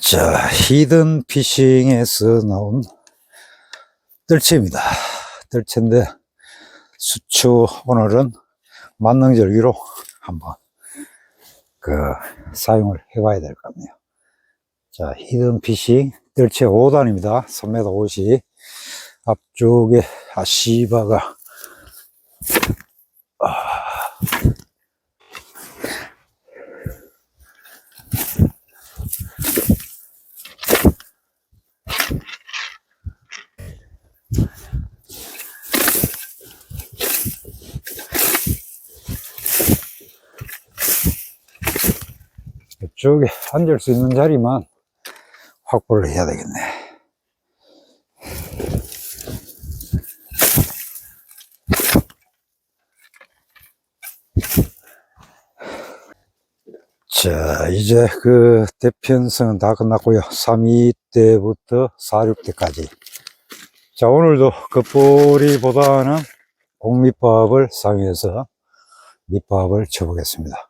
자, 히든 피싱에서 나온 뜰채입니다. 뜰채인데, 수초 오늘은 만능절기로 한번 그 사용을 해봐야 될 것 같네요. 자, 히든 피싱 뜰채 5단입니다. 3m 50. 앞쪽에 아시바가 이 쪽에 앉을 수 있는 자리만 확보를 해야 되겠네. 자, 이제 그 대편성은 다 끝났고요. 3위 때부터 4, 6대까지. 자, 오늘도 겉보리보다는 공밑밥을 사용해서 밑밥을 쳐보겠습니다.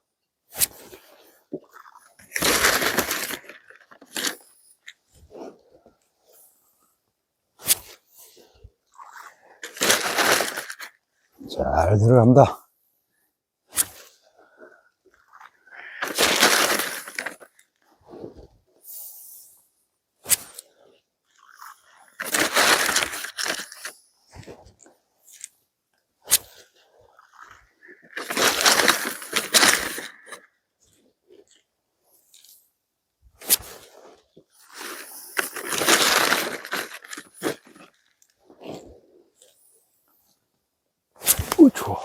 잘 들어간다. 오, 좋아.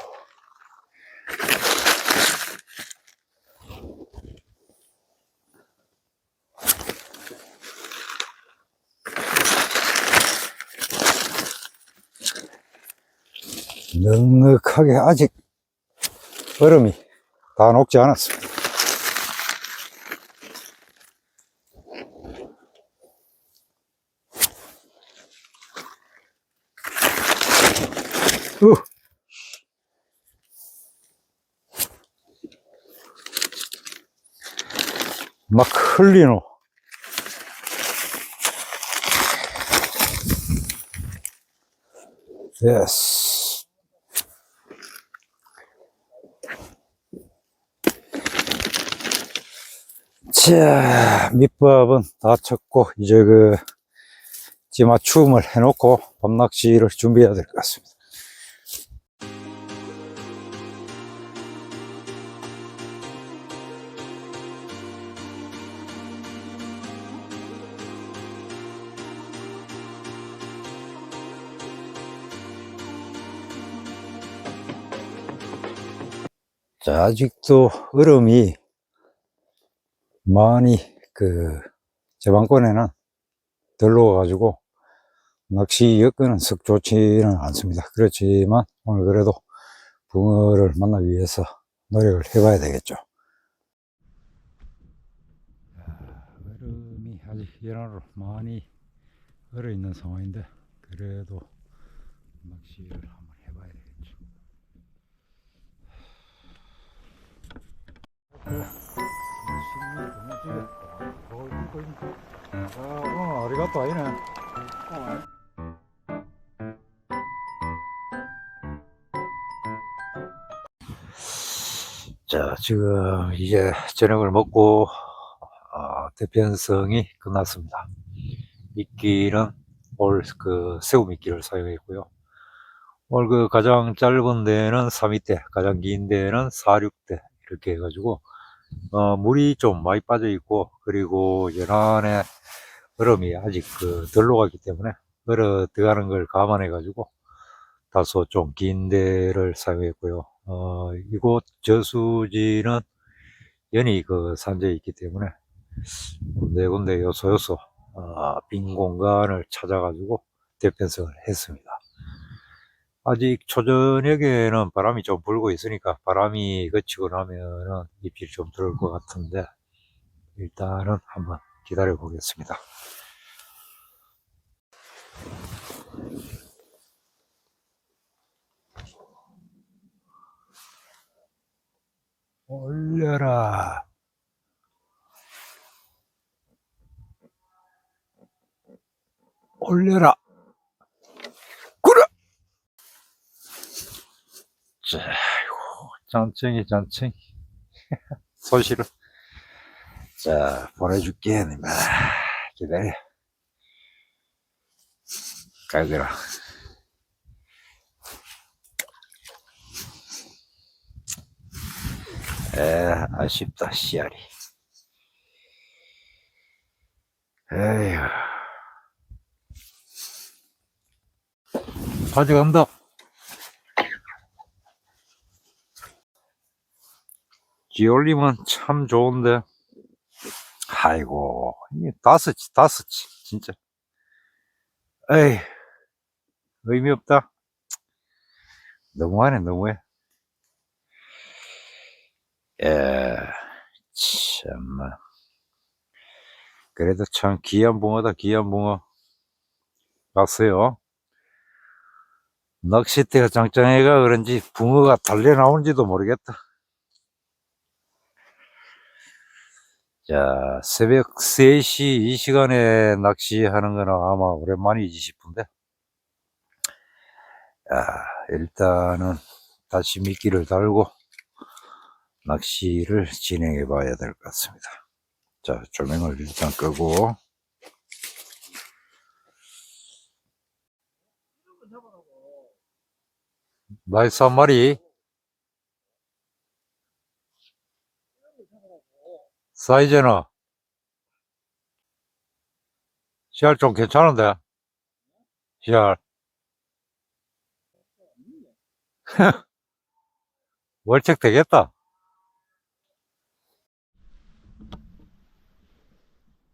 넉넉하게 아직 얼음이 다 녹지 않았습니다. 으. 막 흘리노. 예스. 자, 밑밥은 다 쳤고, 이제 그, 찌맞춤을 해놓고 밤낚시를 준비해야 될 것 같습니다. 자, 아직도 얼음이 많이 그, 제 방권에는 덜 녹아가지고, 낚시 여건은 썩 좋지는 않습니다. 그렇지만, 오늘 그래도 붕어를 만나기 위해서 노력을 해봐야 되겠죠. 얼음이 아직 연화로 많이 얼어 있는 상황인데, 그래도 낚시를 한번 해봐야 되겠죠. 아, 오늘 아리가또 아니네. 자, 지금 이제 저녁을 먹고, 어, 대편성이 끝났습니다. 미끼는 올그 새우 미끼를 사용했고요. 오늘 그 가장 짧은 데는 3위대, 가장 긴 데는 4, 6대 이렇게 해가지고 어, 물이 좀 많이 빠져 있고 그리고 연안에 얼음이 아직 그 덜 녹았기 때문에 얼어 들어가는 걸 감안해 가지고 다소 좀 긴 데를 사용했고요. 어, 이곳 저수지는 연이 그 산재에 있기 때문에 네 군데 요소 요소 어, 빈 공간을 찾아가지고 대편성을 했습니다. 아직 초저녁에는 바람이 좀 불고 있으니까 바람이 그치고 나면은 입질이 좀 들어올 것 같은데 일단은 한번 기다려 보겠습니다. 올려라. 올려라. 그래! 자, 아이고, 잔챙이, 잔챙이. 소시를. 자, 보내줄게, 니마. 기다려. 가거라. 에, 아쉽다, 씨알이. 에휴. 가져간다. 지올리면 참 좋은데. 아이고, 다섯치, 다섯치, 진짜. 에이, 의미 없다. 너무하네, 너무해. 에, 참나. 그래도 참 귀한 붕어다, 귀한 붕어. 봤어요. 낚싯대가 짱짱해가 그런지 붕어가 달려 나오는지도 모르겠다. 자, 새벽 3시 이 시간에 낚시하는 거는 아마 오랜만이지 싶은데. 자, 일단은 다시 미끼를 달고 낚시를 진행해 봐야 될 것 같습니다. 자, 조명을 일단 끄고. 나이스 한 마리. 사이즈는 씨알 좀 괜찮은데? 씨알. 월책 되겠다.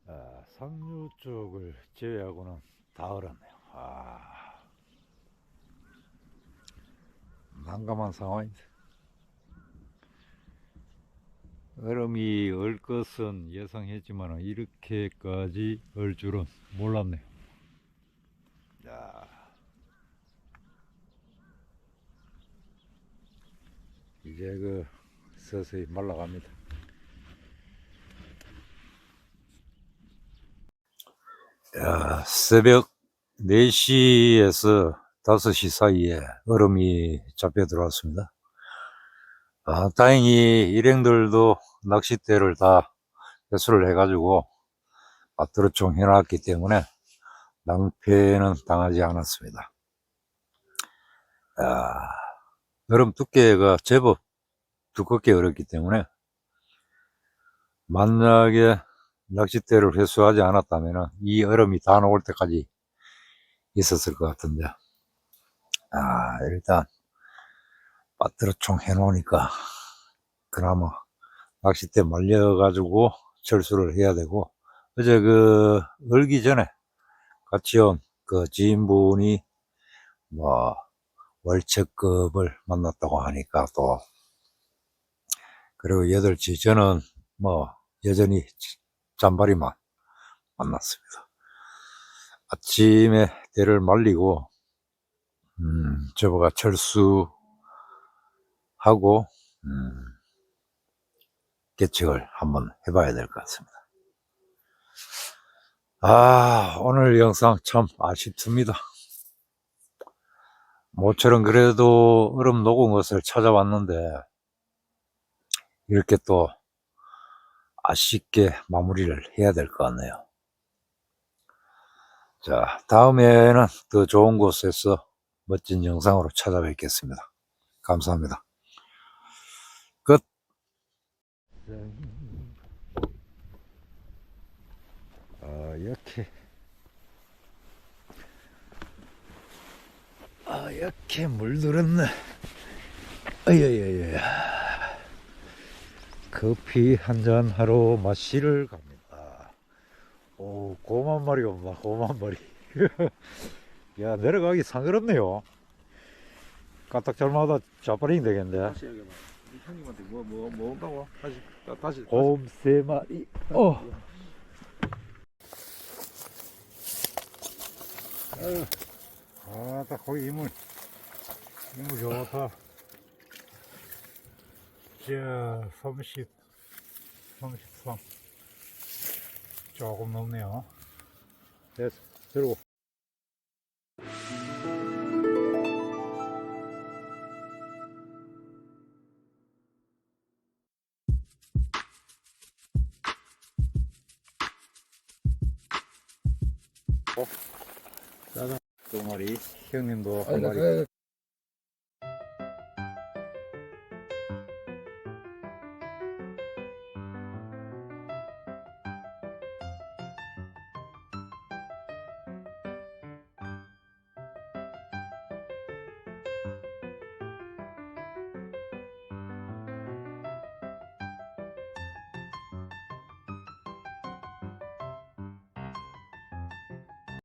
아, 상류 쪽을 제외하고는 다 얼었네요. 아, 난감한 상황인데. 얼음이 얼 것은 예상했지만 이렇게까지 얼 줄은 몰랐네요. 야. 이제 그 서서히 말라갑니다. 야, 새벽 4시에서 5시 사이에 얼음이 잡혀 들어왔습니다. 아, 다행히 일행들도 낚싯대를 다 회수를 해가지고 빠뜨로총 해놨기 때문에 낭패는 당하지 않았습니다. 아, 얼음 두께가 제법 두껍게 얼었기 때문에 만약에 낚싯대를 회수하지 않았다면 이 얼음이 다 녹을 때까지 있었을 것 같은데 아 일단 빠뜨로총 해놓으니까 그나마 낚싯대 말려가지고 철수를 해야 되고 어제 그 얼기 전에 같이 온 그 지인분이 뭐 월척급을 만났다고 하니까 또 그리고 8시 저는 뭐 여전히 잔바리만 만났습니다. 아침에 대를 말리고 음, 저보가 철수하고 음, 개척을 한번 해봐야 될 것 같습니다. 아 오늘 영상 참 아쉽습니다. 모처럼 그래도 얼음 녹은 것을 찾아왔는데 이렇게 또 아쉽게 마무리를 해야 될 것 같네요. 자, 다음에는 더 좋은 곳에서 멋진 영상으로 찾아뵙겠습니다. 감사합니다. 끝. 아, 이렇게. 아, 이렇게 물들었네. 어여여여. 커피 한 잔 하러 마시를 갑니다. 오, 고만 마리 온다, 고만 마리. 야, 내려가기 상그럽네요. 까딱잘마다 자빠링 되겠는데. 형님한테 뭐, 뭐, 뭐 온다고? 다시, 다, 다시. 곰 세 마리. 어. 아, 딱 거기 이물, 이물 좋다. 자, 30, 33. 조금 넘네요. 됐어. 들고. 짜장 두 마리. 형님도 한 마리. 그,